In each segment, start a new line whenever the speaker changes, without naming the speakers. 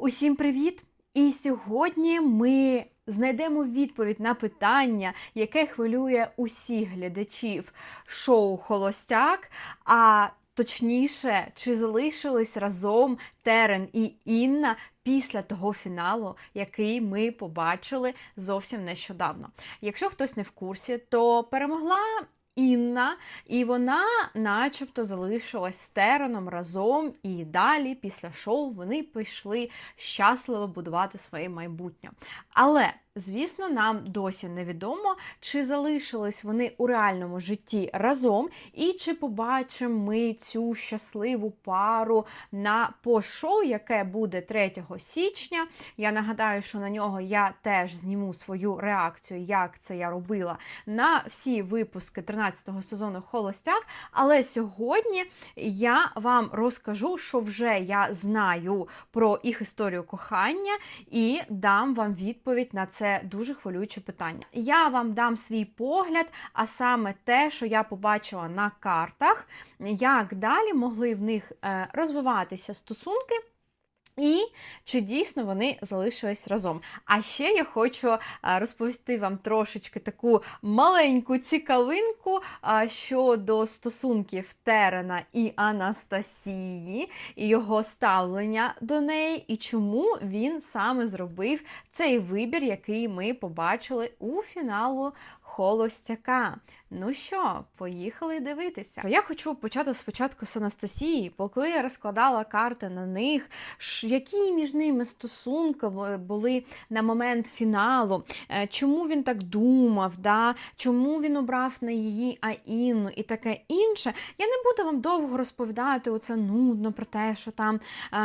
Усім привіт! І сьогодні ми знайдемо відповідь на питання, яке хвилює усіх глядачів шоу Холостяк. А точніше, чи залишились разом Терен і Інна після того фіналу, який ми побачили зовсім нещодавно. Якщо хтось не в курсі, то перемогла. Інна, і вона, начебто, залишилась з Тереном разом, і далі, після шоу, вони пішли щасливо будувати своє майбутнє. Але, звісно, нам досі невідомо, чи залишились вони у реальному житті разом, і чи побачимо ми цю щасливу пару на пост-шоу, яке буде 3 січня. Я нагадаю, що на нього я теж зніму свою реакцію, як це я робила на всі випуски 13-го сезону Холостяк. Але сьогодні я вам розкажу, що вже я знаю про їх історію кохання, і дам вам відповідь на це дуже хвилююче питання. Я вам дам свій погляд, а саме те, що я побачила на картах, як далі могли в них е, розвиватися стосунки. І чи дійсно вони залишились разом? А ще я хочу е, розповісти вам трошечки таку маленьку цікавинку щодо стосунків Терена і Анастасії, і його ставлення до неї, і чому він саме зробив цей вибір, який ми побачили у фіналу Холостяка. Ну що, поїхали дивитися. Я хочу почати спочатку з Анастасії, бо коли я розкладала карти на них, які між ними стосунки були на момент фіналу, е, чому він так думав, да? чому він обрав на її а Інну і таке інше. Я не буду вам довго розповідати оце нудно про те, що там е,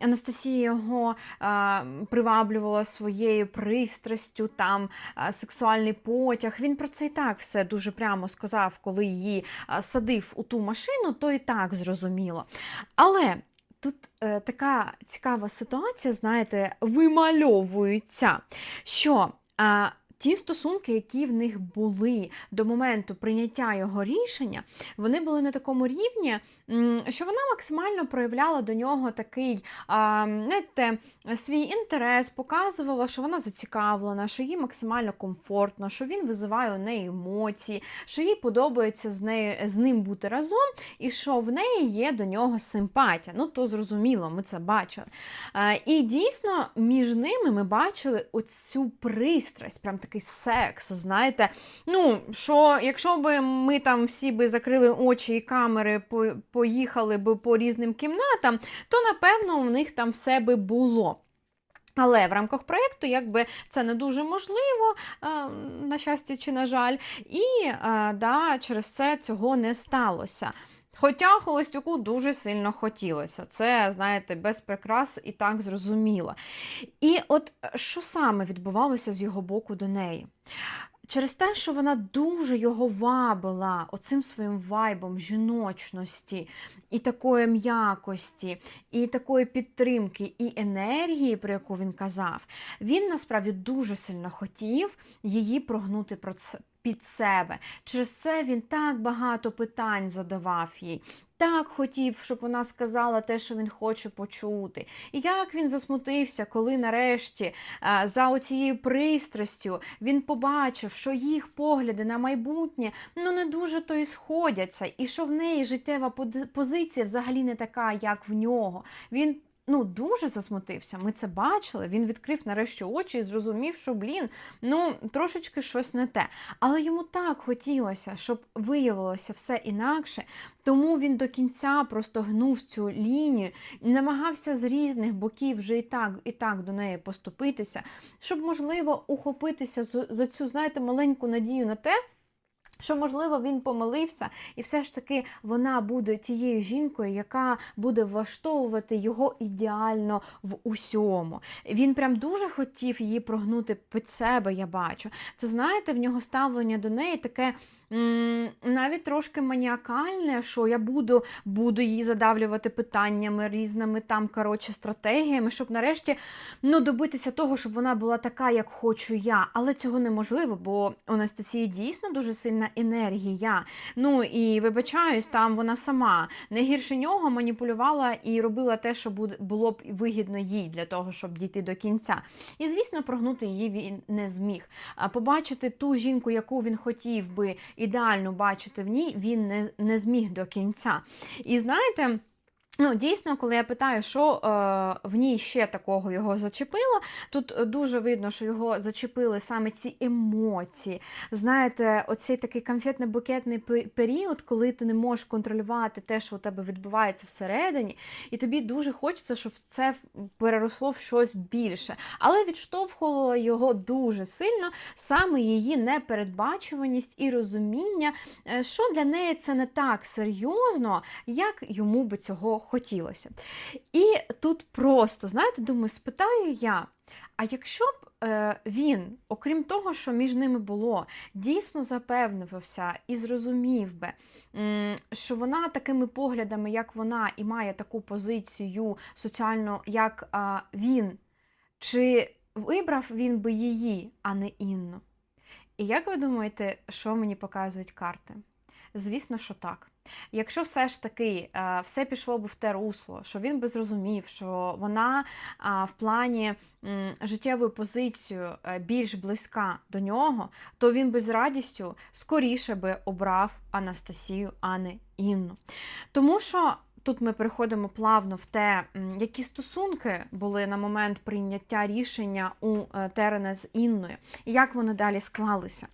Анастасія його е, приваблювала своєю пристрастю, там е, сексуальний потяг. Він про це і так все дуже прямо сказав, коли її садив у ту машину, то і так зрозуміло. Але тут е, така цікава ситуація, знаєте, вимальовується, що. Е, Ті стосунки, які в них були до моменту прийняття його рішення, вони були на такому рівні, що вона максимально проявляла до нього такий, знаєте, свій інтерес, показувала, що вона зацікавлена, що їй максимально комфортно, що він визиває у неї емоції, що їй подобається з нею з ним бути разом, і що в неї є до нього симпатія. Ну то зрозуміло, ми це бачили. І дійсно між ними ми бачили оцю пристрасть, прям такий секс. Знаєте, ну що, якщо би ми там всі би закрили очі і камери, поїхали би по різним кімнатам, то напевно у них там все би було. Але в рамках проєкту, якби це не дуже можливо, на щастя чи на жаль, і да, через це цього не сталося. Хоча Холостюку дуже сильно хотілося. Це, знаєте, без прикрас і так зрозуміло. І от е, що саме відбувалося з його боку до неї? Через те, що вона дуже його вабила оцим своїм вайбом жіночності і такої м'якості, і такої підтримки, і енергії, про яку він казав, він насправді дуже сильно хотів її прогнути під себе. Через це він так багато питань задавав їй. Так хотів, щоб вона сказала те, що він хоче почути. І як він засмутився, коли нарешті е, за оцією пристрастю він побачив, що їх погляди на майбутнє ну не дуже то і сходяться, і що в неї життєва позиція взагалі не така, як в нього. Він ну дуже засмутився. Ми це бачили. Він відкрив нарешті очі і зрозумів, що блін, ну трошечки щось не те. Але йому так хотілося, щоб виявилося все інакше. Тому він до кінця просто гнув цю лінію намагався з різних боків вже і так, і так до неї поступитися, щоб, можливо, ухопитися за цю, знаєте, маленьку надію на те. Що, можливо, він помилився, і все ж таки вона буде тією жінкою, яка буде влаштовувати його ідеально в усьому. Він прям дуже хотів її прогнути під себе, я бачу. Це знаєте, в нього ставлення до неї таке навіть трошки маніакальне, що я буду, буду її задавлювати питаннями різними там, коротше, стратегіями, щоб нарешті ну, добитися того, щоб вона була така, як хочу я. Але цього неможливо, бо у Анастасії дійсно дуже сильна енергія. Ну і вибачаюсь, там вона сама не гірше нього маніпулювала і робила те, що було б вигідно їй для того, щоб дійти до кінця. І звісно, прогнути її він не зміг. Побачити ту жінку, яку він хотів би ідеально бачити в ній, він не, не зміг до кінця. І знаєте. Ну, дійсно, коли я питаю, що е, в ній ще такого його зачепило, тут е, дуже видно, що його зачепили саме ці емоції. Знаєте, оцей такий конфетно-букетний період, коли ти не можеш контролювати те, що у тебе відбувається всередині, і тобі дуже хочеться, щоб це переросло в щось більше. Але відштовхувало його дуже сильно саме її непередбачуваність і розуміння, е, що для неї це не так серйозно, як йому би цього хотілося. І тут просто, знаєте, думаю, спитаю я. А якщо б е, він, окрім того, що між ними було, дійсно запевнився і зрозумів би, що вона такими поглядами, як вона, і має таку позицію соціально, як а, він, чи вибрав він би її, а не Інну? І як ви думаєте, що мені показують карти? Звісно, що так. Якщо все ж таки е, все пішло б в те русло, що він би зрозумів, що вона в плані м, життєвою позицією е, більш близька до нього, то він би з радістю скоріше би обрав Анастасію, а не Інну. Тому що тут ми переходимо плавно в те, які стосунки були на момент прийняття рішення у е, Терена з Інною, і як вони далі склалися.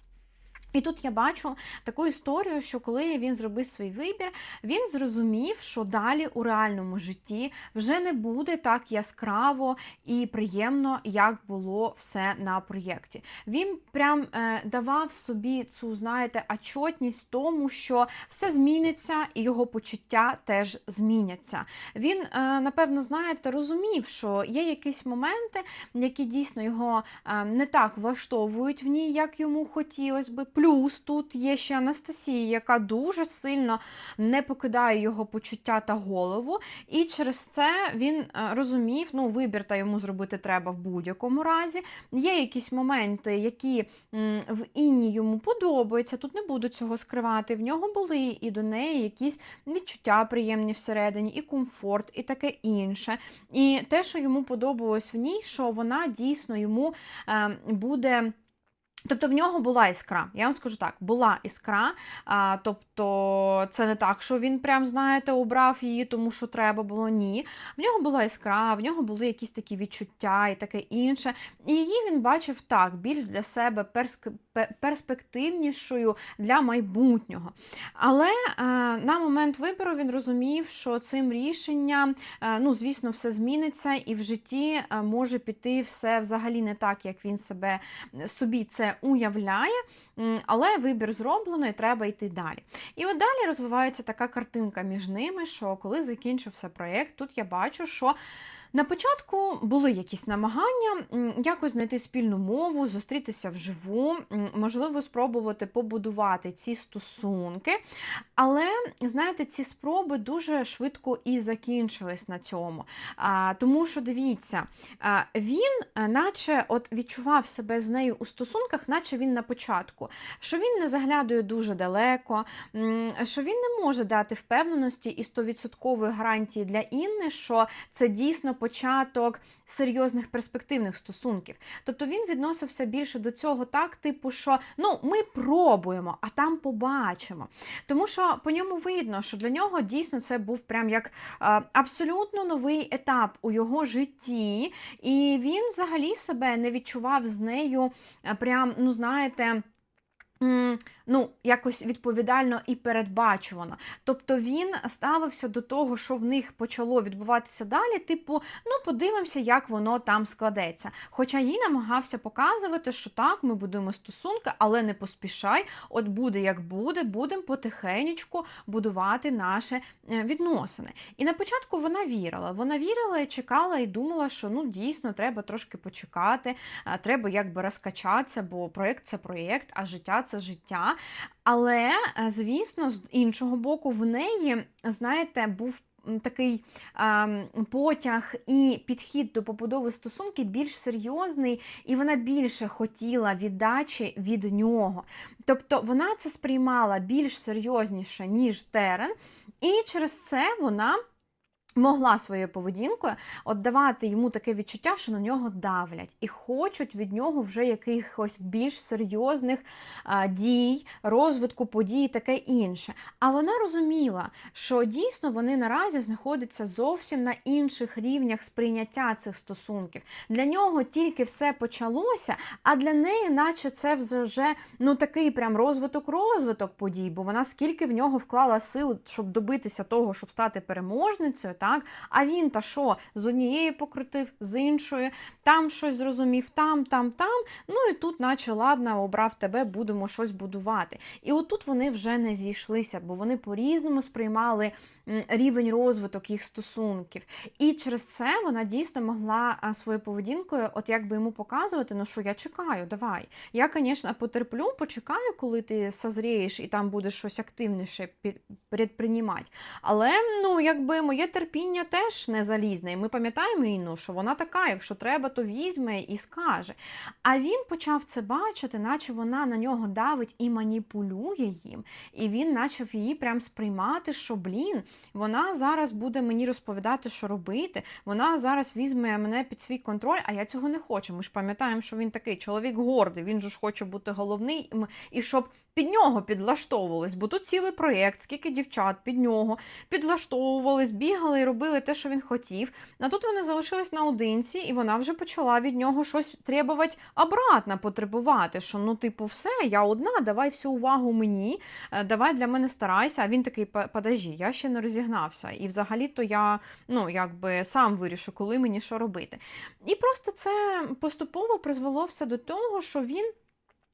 І тут я бачу таку історію, що коли він зробив свій вибір, він зрозумів, що далі у реальному житті вже не буде так яскраво і приємно, як було все на проєкті. Він прям е, давав собі цю, знаєте, отчетність тому, що все зміниться, і його почуття теж зміняться. Він, е, напевно, знаєте, розумів, що є якісь моменти, які дійсно його е, не так влаштовують в ній, як йому хотілося би. Плюс тут є ще Анастасія, яка дуже сильно не покидає його почуття та голову. І через це він е, розумів, ну, вибір та йому зробити треба в будь-якому разі. Є якісь моменти, які в Інні йому подобаються. Тут не буду цього скривати. В нього були і до неї якісь відчуття приємні всередині, і комфорт, і таке інше. І те, що йому подобалось в ній, що вона дійсно йому е, буде. Тобто в нього була іскра, я вам скажу так, була іскра. А, тобто це не так, що він прям, знаєте, обрав її, тому що треба було. Ні. В нього була іскра, в нього були якісь такі відчуття і таке інше. І її він бачив так, більш для себе перск- перспективнішою для майбутнього. Але е, на момент вибору він розумів, що цим рішенням, е, ну, звісно, все зміниться, і в житті е, може піти все взагалі не так, як він себе собі це уявляє, але вибір зроблено і треба йти далі. І от далі розвивається така картинка між ними, що коли закінчився проєкт, тут я бачу, що. На початку були якісь намагання якось знайти спільну мову, зустрітися вживу, можливо, спробувати побудувати ці стосунки. Але, знаєте, ці спроби дуже швидко і закінчились на цьому. А, тому що дивіться, він, наче от відчував себе з нею у стосунках, наче він на початку, що він не заглядує дуже далеко, що він не може дати впевненості і 100% гарантії для Інни, що це дійсно початок серйозних перспективних стосунків. Тобто він відносився більше до цього так, типу, що ну ми пробуємо, а там побачимо. Тому що по ньому видно, що для нього дійсно це був прям як е, абсолютно новий етап у його житті, і він взагалі себе не відчував з нею е, прям, ну знаєте. Ну, якось відповідально і передбачувано. Тобто він ставився до того, що в них почало відбуватися далі, типу, ну подивимося, як воно там складеться. Хоча їй намагався показувати, що так, ми будуємо стосунки, але не поспішай, от буде як буде, будемо потихенечку будувати наші е, відносини. І на початку вона вірила. Вона вірила і чекала, і думала, що ну дійсно треба трошки почекати, е, треба якби розкачатися, бо проєкт це проєкт, а життя це життя. Але, е, звісно, з іншого боку, в неї, знаєте, був такий ем, потяг і підхід до побудови стосунків більш серйозний, і вона більше хотіла віддачі від нього. Тобто вона це сприймала більш серйозніше, ніж Терен, і через це вона. Могла своєю поведінкою от йому таке відчуття, що на нього давлять, і хочуть від нього вже якихось більш серйозних а, дій, розвитку подій, таке інше. А вона розуміла, що дійсно вони наразі знаходяться зовсім на інших рівнях сприйняття цих стосунків. Для нього тільки все почалося, а для неї, наче це вже ну такий прям розвиток, розвиток подій, бо вона скільки в нього вклала сил, щоб добитися того, щоб стати переможницею. Так, а він та що з однієї покрутив, з іншої, там щось зрозумів, там, там, там. Ну і тут, наче ладно, обрав тебе, будемо щось будувати. І отут вони вже не зійшлися, бо вони по-різному сприймали рівень розвиток їх стосунків. І через це вона дійсно могла своєю поведінкою, от якби йому показувати, ну що я чекаю, давай. Я, звісно, потерплю, почекаю, коли ти созрієш і там будеш щось активніше предпринімати. Але ну, якби моє терпіння теж не залізне. І ми пам'ятаємо Інну, що вона така, якщо треба, то візьме і скаже. А він почав це бачити, наче вона на нього давить і маніпулює їм. І він почав її прям сприймати, що блін, вона зараз буде мені розповідати, що робити. Вона зараз візьме мене під свій контроль, а я цього не хочу. Ми ж пам'ятаємо, що він такий чоловік гордий, він же ж хоче бути головний і щоб під нього підлаштовувались, бо тут цілий проєкт, скільки дівчат під нього підлаштовувались, бігали робили те, що він хотів. А тут вони залишились наодинці, і вона вже почала від нього щось требувати обратно потребувати. Що ну, типу, все, я одна, давай всю увагу мені, е, давай для мене старайся. А він такий, подожди, я ще не розігнався. І взагалі-то я ну, якби сам вирішу, коли мені що робити. І просто це поступово призвело все до того, що він.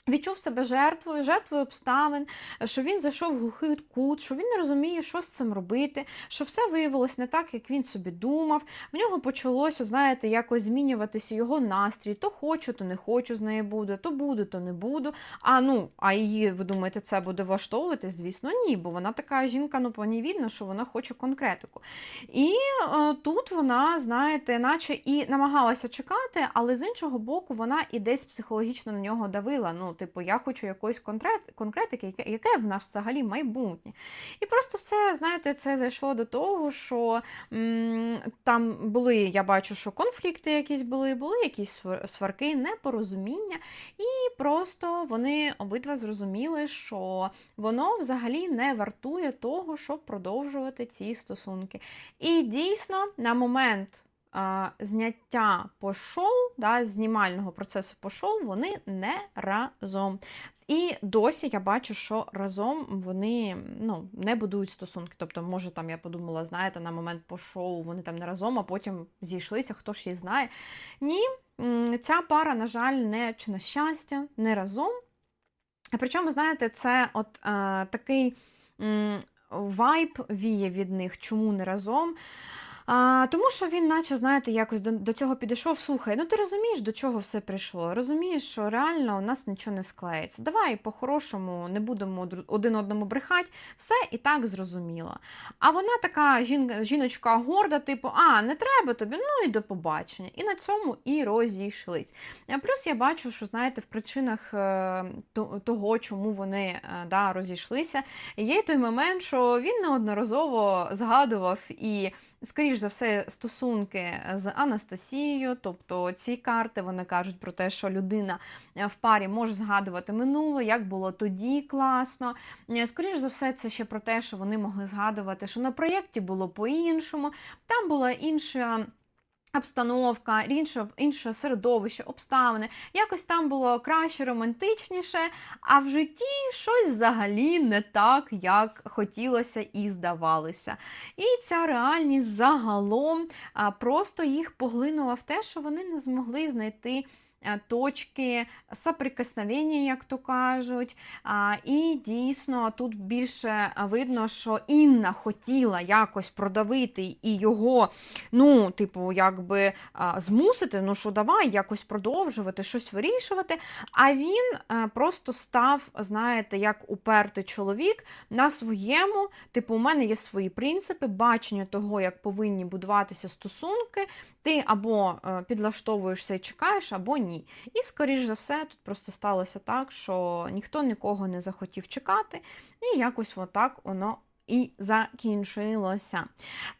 Відчув себе жертвою, жертвою обставин, що він зайшов в глухий кут, що він не розуміє, що з цим робити, що все виявилось не так, як він собі думав. В нього почалося, знаєте, якось змінюватися його настрій. То хочу, то не хочу з нею буду, то буду, то не буду. А ну, а її, ви думаєте, це буде влаштовувати? Звісно, ні, бо вона така жінка, ну по ній видно, що вона хоче конкретику. І е, тут вона, знаєте, наче і намагалася чекати, але з іншого боку, вона і десь психологічно на нього давила. Ну, типу, я хочу якоїсь конкрет, конкретики, яке, яке в нас взагалі майбутнє. І просто все, знаєте, це зайшло до того, що м, там були, я бачу, що конфлікти якісь були, були якісь сварки, непорозуміння, і просто вони обидва зрозуміли, що воно взагалі не вартує того, щоб продовжувати ці стосунки. І дійсно, на момент зняття по шоу, да, знімального процесу по шоу, вони не разом. І досі я бачу, що разом вони ну, не будують стосунки. Тобто, може, там я подумала, знаєте, на момент по шоу вони там не разом, а потім зійшлися, хто ж її знає. Ні, ця пара, на жаль, не чи на щастя, не разом. Причому, знаєте, це от е, такий м, вайб віє від них, чому не разом. А, Тому що він, наче, знаєте, якось до, до цього підійшов. Слухай, ну ти розумієш, до чого все прийшло. Розумієш, що реально у нас нічого не склеїться. Давай по-хорошому не будемо один одному брехати, все і так зрозуміло. А вона така жін, жіночка горда, типу, а, не треба тобі, ну і до побачення. І на цьому і розійшлись. Плюс я бачу, що знаєте, в причинах е, того, чому вони е, да, розійшлися, є той момент, що він неодноразово згадував і скоріш за все, стосунки з Анастасією, тобто ці карти вони кажуть про те, що людина е, в парі може згадувати минуле, як було тоді класно. Е, скоріш за все, це ще про те, що вони могли згадувати, що на проєкті було по-іншому, там була інша. Обстановка, інше, інше середовище, обставини, якось там було краще, романтичніше, а в житті щось взагалі не так, як хотілося і здавалося. І ця реальність загалом просто їх поглинула в те, що вони не змогли знайти точки соприкосновення, як то кажуть. І дійсно тут більше видно, що Інна хотіла якось продавити і його, ну, типу, якби а, змусити, ну що давай якось продовжувати, щось вирішувати. А він е, просто став, знаєте, як упертий чоловік на своєму, типу, у мене є свої принципи, бачення того, як повинні будуватися стосунки. Ти або е, підлаштовуєшся і чекаєш, або ні. І, скоріш за все, тут просто сталося так, що ніхто нікого не захотів чекати, і якось отак воно і закінчилося.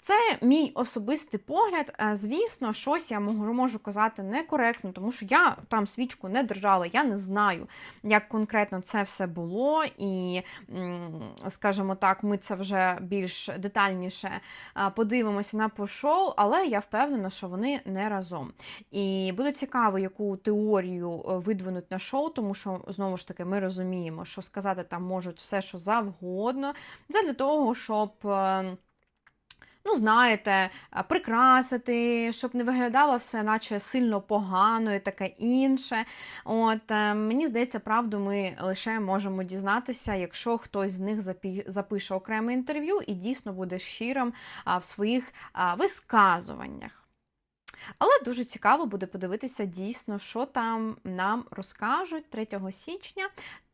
Це мій особистий погляд. Е, Звісно, щось я можу, казати некоректно, тому що я там свічку не держала, я не знаю, як конкретно це все було, і, скажімо так, ми це вже більш детальніше е, подивимося на пошоу, але я впевнена, що вони не разом. І буде цікаво, яку теорію е, видвинуть на шоу, тому що знову ж таки ми розуміємо, що сказати там можуть все, що завгодно, задля того, щоб. е, Ну, знаєте, е, прикрасити, щоб не виглядало все, наче сильно погано і таке інше. От е, мені здається, правду ми лише можемо дізнатися, якщо хтось з них запише окреме інтерв'ю і дійсно буде щирим в своїх висказуваннях. Але дуже цікаво буде подивитися дійсно, що там нам розкажуть 3 січня.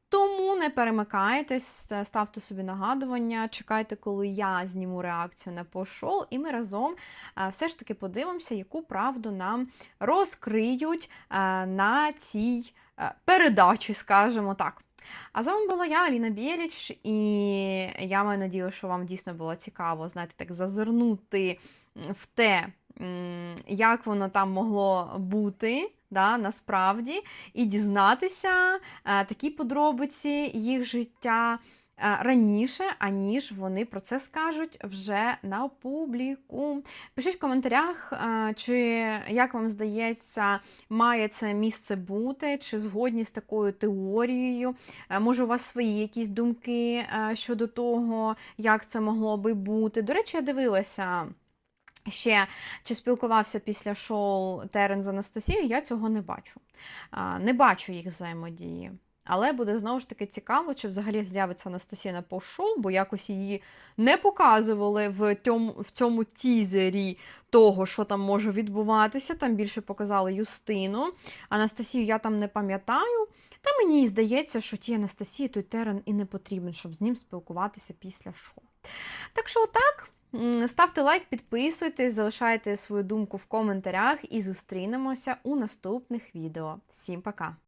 Тому не перемикайтесь, ставте собі нагадування, чекайте, коли я зніму реакцію на пошоу, і ми разом е, все ж таки подивимося, яку правду нам розкриють е, на цій е, передачі, скажімо так. А з вами була я, Аліна Біліч, і я маю надію, що вам дійсно було цікаво, знаєте, так зазирнути в те, як воно там могло бути. Да, насправді, і дізнатися е, такі подробиці їх життя е, раніше, аніж вони про це скажуть вже на публіку. Пишіть в коментарях, е, чи як вам здається, має це місце бути, чи згодні з такою теорією. Е, Може, у вас свої якісь думки е, щодо того, як це могло би бути. До речі, я дивилася. Ще чи спілкувався після шоу Терен з Анастасією, я цього не бачу. Не бачу їх взаємодії. Але буде знову ж таки цікаво, чи взагалі з'явиться Анастасія на пост-шоу, бо якось її не показували в цьому, в цьому тізері того, що там може відбуватися. Там більше показали Юстину. Анастасію я там не пам'ятаю. Та мені здається, що тій Анастасії той терен і не потрібен, щоб з ним спілкуватися після шоу. Так що, отак. Ставте лайк, підписуйтесь, залишайте свою думку в коментарях і зустрінемося у наступних відео. Всім пока!